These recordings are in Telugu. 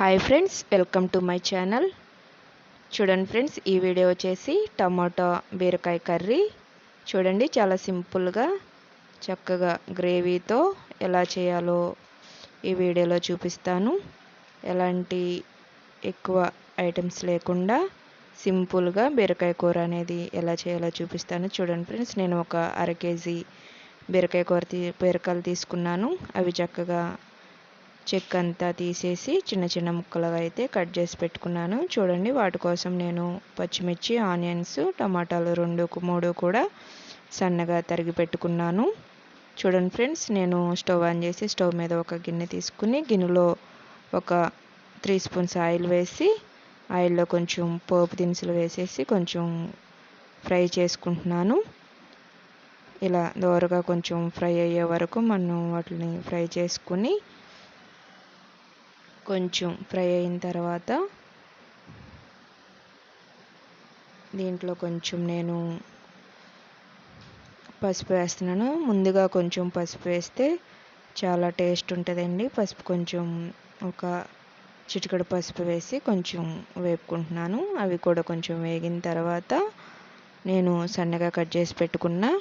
Hi friends welcome to my channel చూడండి ఫ్రెండ్స్ ఈ వీడియో వచ్చేసి టమాటా బీరకాయ కర్రీ. చూడండి చాలా సింపుల్గా చక్కగా గ్రేవీతో ఎలా చేయాలో ఈ వీడియోలో చూపిస్తాను. ఎలాంటి ఎక్కువ ఐటమ్స్ లేకుండా సింపుల్గా బీరకాయ కూర అనేది ఎలా చేయాలో చూపిస్తాను. చూడండి ఫ్రెండ్స్ నేను ఒక అర కేజీ బీరకాయ కూర తీ బీరకాయలు తీసుకున్నాను. అవి చక్కగా చెక్ అంతా తీసేసి చిన్న చిన్న ముక్కలుగా అయితే కట్ చేసి పెట్టుకున్నాను. చూడండి వాటి కోసం నేను పచ్చిమిర్చి ఆనియన్స్ టమాటాలు రెండు మూడు కూడా సన్నగా తరిగి పెట్టుకున్నాను. చూడండి ఫ్రెండ్స్ నేను స్టవ్ ఆన్ చేసి స్టవ్ మీద ఒక గిన్నె తీసుకుని గిన్నెలో ఒక త్రీ స్పూన్స్ ఆయిల్ వేసి ఆయిల్లో కొంచెం పోపు దినుసులు వేసేసి కొంచెం ఫ్రై చేసుకుంటున్నాను. ఇలా దోరగా కొంచెం ఫ్రై అయ్యే వరకు మనం వాటిని ఫ్రై చేసుకుని కొంచెం ఫ్రై అయిన తర్వాత దీంట్లో కొంచెం నేను పసుపు వేస్తున్నాను. ముందుగా కొంచెం పసుపు వేస్తే చాలా టేస్ట్ ఉంటుందండి. పసుపు కొంచెం ఒక చిటికడ పసుపు వేసి కొంచెం వేపుకుంటున్నాను. అవి కూడా కొంచెం వేగిన తర్వాత నేను సన్నగా కట్ చేసి పెట్టుకున్న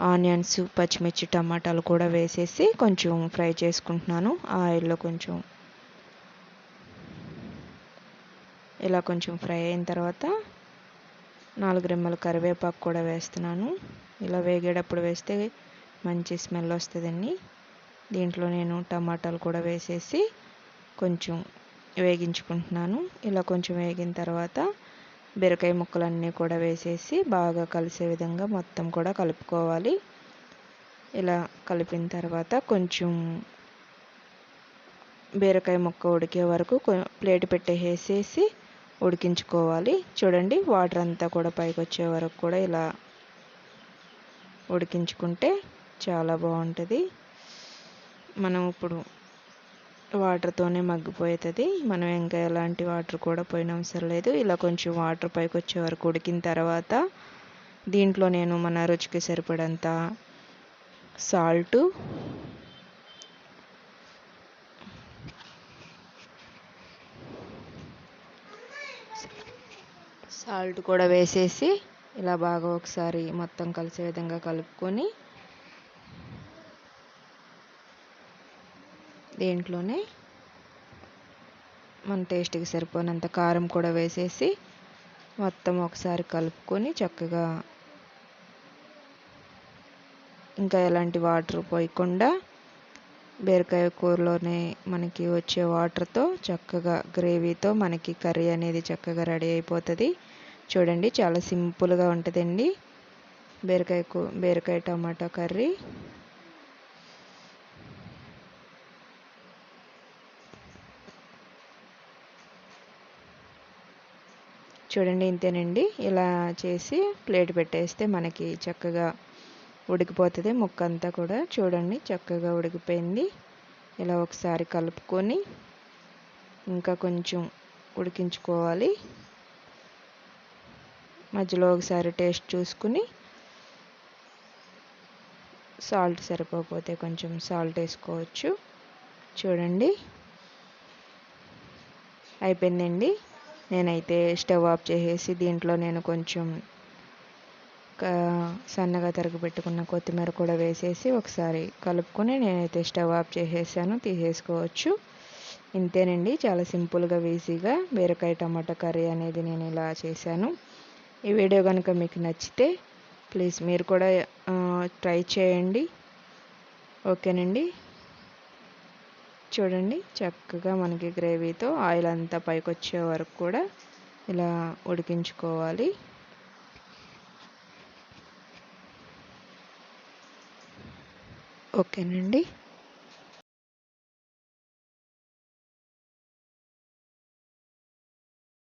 ఆనియన్స్ పచ్చిమిర్చి టమాటాలు కూడా వేసేసి కొంచెం ఫ్రై చేసుకుంటున్నాను. ఆయిల్లో కొంచెం ఇలా కొంచెం ఫ్రై అయిన తర్వాత నాలుగు రెమ్మల కరివేపాకు కూడా వేస్తున్నాను. ఇలా వేగేటప్పుడు వేస్తే మంచి స్మెల్ వస్తుందండి. దీంట్లో నేను టమాటాలు కూడా వేసేసి కొంచెం వేగించుకుంటున్నాను. ఇలా కొంచెం వేగిన తర్వాత బీరకాయ ముక్కలన్నీ కూడా వేసేసి బాగా కలిసే విధంగా మొత్తం కూడా కలుపుకోవాలి. ఇలా కలిపిన తర్వాత కొంచెం బీరకాయ ముక్క ఉడికే వరకు ప్లేట్ పెట్టేసేసి ఉడికించుకోవాలి. చూడండి వాటర్ అంతా కూడా పైకి వచ్చే వరకు కూడా ఇలా ఉడికించుకుంటే చాలా బాగుంటుంది. మనం ఇప్పుడు వాటర్తోనే మగ్గిపోతుంది మనం ఇంకా ఎలాంటి వాటర్ కూడా పోయిన అవసరం లేదు. ఇలా కొంచెం వాటర్ పైకి వచ్చే వరకు ఉడికిన తర్వాత దీంట్లో నేను మన రుచికి సరిపడంత సాల్టు సాల్ట్ కూడా వేసేసి ఇలా బాగా ఒకసారి మొత్తం కలిసే విధంగా కలుపుకొని దీంట్లోనే మన టేస్ట్కి సరిపోయినంత కారం కూడా వేసేసి మొత్తం ఒకసారి కలుపుకొని చక్కగా ఇంకా ఎలాంటి వాటర్ పోయకుండా బీరకాయ కూరలోనే మనకి వచ్చే వాటర్తో చక్కగా గ్రేవీతో మనకి కర్రీ అనేది చక్కగా రెడీ అయిపోతుంది. చూడండి చాలా సింపుల్గా ఉంటుందండి. బీరకాయ కూ బీరకాయ టమాటా కర్రీ. చూడండి ఇంతేనండి. ఇలా చేసి ప్లేట్ పెట్టేస్తే మనకి చక్కగా ఉడికిపోతుంది ముక్క అంతా కూడా. చూడండి చక్కగా ఉడికిపోయింది. ఇలా ఒకసారి కలుపుకొని ఇంకా కొంచెం ఉడికించుకోవాలి. మధ్యలో ఒకసారి టేస్ట్ చూసుకుని సాల్ట్ సరిపోకపోతే కొంచెం సాల్ట్ వేసుకోవచ్చు. చూడండి. అయిపోయిందండి. నేనైతే స్టవ్ ఆఫ్ చేసేసి దీంట్లో నేను కొంచెం సన్నగా తరిగి పెట్టుకున్న కొత్తిమీర కూడా వేసేసి ఒకసారి కలుపుకొని నేనైతే స్టవ్ ఆఫ్ చేసేసాను తీసేసుకోవచ్చు. ఇంతేనండి. చాలా సింపుల్గా ఈజీగా బీరకాయ టమాటా కర్రీ అనేది నేను ఇలా చేశాను. ఈ వీడియో కనుక మీకు నచ్చితే ప్లీజ్ మీరు కూడా ట్రై చేయండి. ఓకేనండి? చూడండి చక్కగా మనకి గ్రేవీతో ఆయిల్ అంతా పైకి వచ్చే వరకు కూడా ఇలా ఉడికించుకోవాలి. ఓకేనండి?